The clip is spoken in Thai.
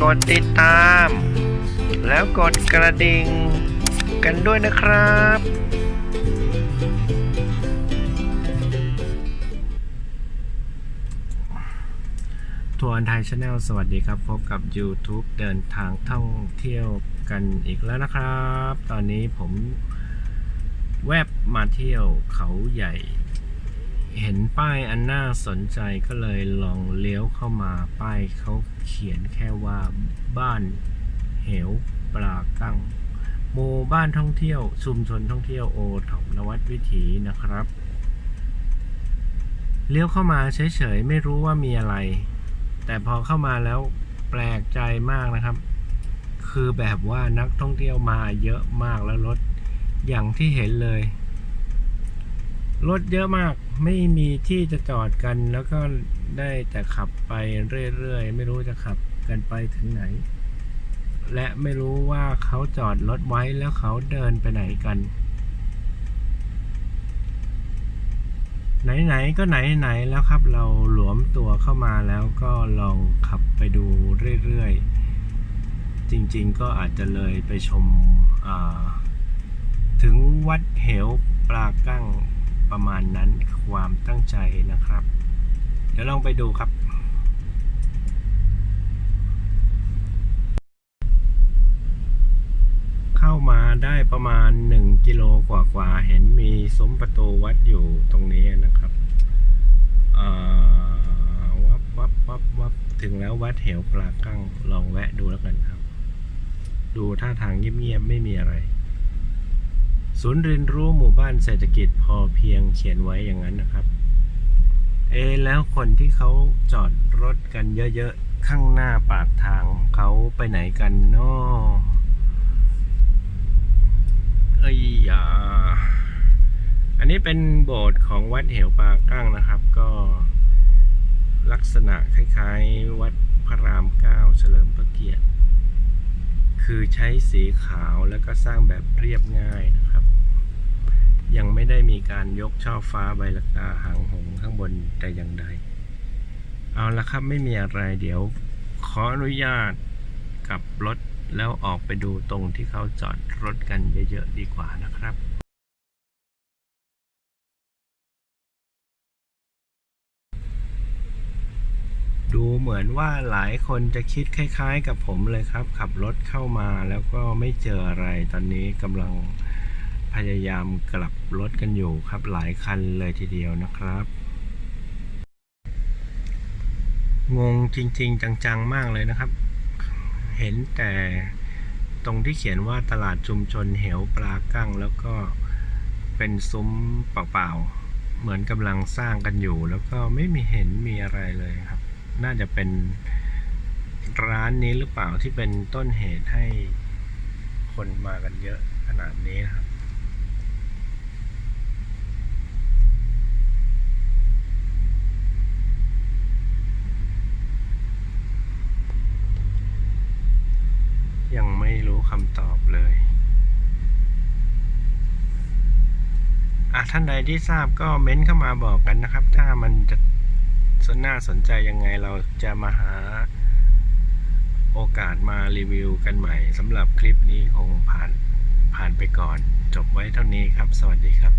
กดติดตาม แล้วกดกระดิ่ง กันด้วยนะครับ ทัวร์ไทยชาแนลสวัสดีครับ พบกับ YouTube เดินทางท่องเที่ยวกันอีกแล้วนะครับ ตอนนี้ผมแวบมาเที่ยวเขาใหญ่ เห็นป้ายอันน่าสนใจก็เลยลองเลี้ยวเข้ามาป้ายเขาเขียนแค่ว่าบ้านเหวปลากั้งหมู่บ้านท่องเที่ยว ชุมชนท่องเที่ยวโอท็อปนวัดวิถีนะครับเลี้ยวเข้ามาเฉยๆไม่รู้ว่ามีอะไร แต่พอเข้ามาแล้วแปลกใจมากนะครับ คือแบบว่านักท่องเที่ยวมาเยอะมากแล้วรถอย่างที่เห็นเลย รถเยอะมากไม่มีที่จะจอดกันแล้วก็ได้แต่ขับไปเรื่อยๆ ไม่รู้จะขับกันไปถึงไหน และไม่รู้ว่าเขาจอดรถไว้แล้วเขาเดินไปไหนกัน ไหนๆก็ไหนๆแล้วครับ เราหลวมตัวเข้ามาแล้วก็ลองขับไปดูเรื่อยๆ จริงๆก็อาจจะเลยไปชมถึงวัดเหวปลากั้ง ประมาณนั้นความตั้งใจนะครับ เดี๋ยวลองไปดูครับเข้ามาได้ประมาณ 1 กิโลกว่าๆเห็นมีซุ้มประตูวัดอยู่ตรงนี้นะครับวับวับวับวับถึงแล้ววัดเหวปลากั้งลองแวะดูแล้วกันครับ ดูท่าทางเงียบๆไม่มีอะไร ศูนย์เรียนรู้หมู่บ้านเศรษฐกิจพอเพียงเขียนไว้อย่างนั้นนะครับ เอแล้วคนที่เขาจอดรถกันเยอะๆ ข้างหน้าปากทางเขาไปไหนกันเนาะเอ้ยอ่าอันนี้เป็นโบสถ์ของวัดเหวปากั้งนะครับ ก็ลักษณะคล้ายๆ วัดพระรามเก้าเฉลิมพระเกียรติ คือใช้สีขาวแล้วก็สร้างแบบเรียบง่ายนะครับ ยังไม่ได้มีการยกช่อฟ้าใบละกาหางหงข้างบนแต่อย่างใด เอาละครับไม่มีอะไรเดี๋ยวขออนุญาตกับรถแล้วออกไปดูตรงที่เขาจอดรถกันเยอะๆดีกว่านะครับดูเหมือนว่าหลายคนจะคิดคล้ายๆ กับผมเลยครับ ขับรถเข้ามาแล้วก็ไม่เจออะไรตอนนี้กำลัง พยายามกลับรถกันอยู่ครับหลายคันเลยทีเดียวนะครับ งงจริง ๆ จังๆมากเลยนะครับ เห็นแต่ตรงที่เขียนว่าตลาดชุมชนเหวปลากั้ง แล้วก็เป็นซุ้มเปล่าๆ เหมือนกำลังสร้างกันอยู่ แล้วก็ไม่มีเห็นมีอะไรเลยครับ น่าจะเป็นร้านนี้หรือเปล่าที่เป็นต้นเหตุให้คนมากันเยอะขนาดนี้นะครับ ยังไม่ รู้คำตอบเลยอะท่านใดที่ทราบก็เม้นเข้ามาบอกกันนะครับ ถ้ามันจะสนน่าสนใจยังไงเราจะมาหาโอกาสมารีวิวกันใหม่สำหรับคลิปนี้คงผ่านผ่านไปก่อน จบไว้เท่านี้ครับ สวัสดีครับ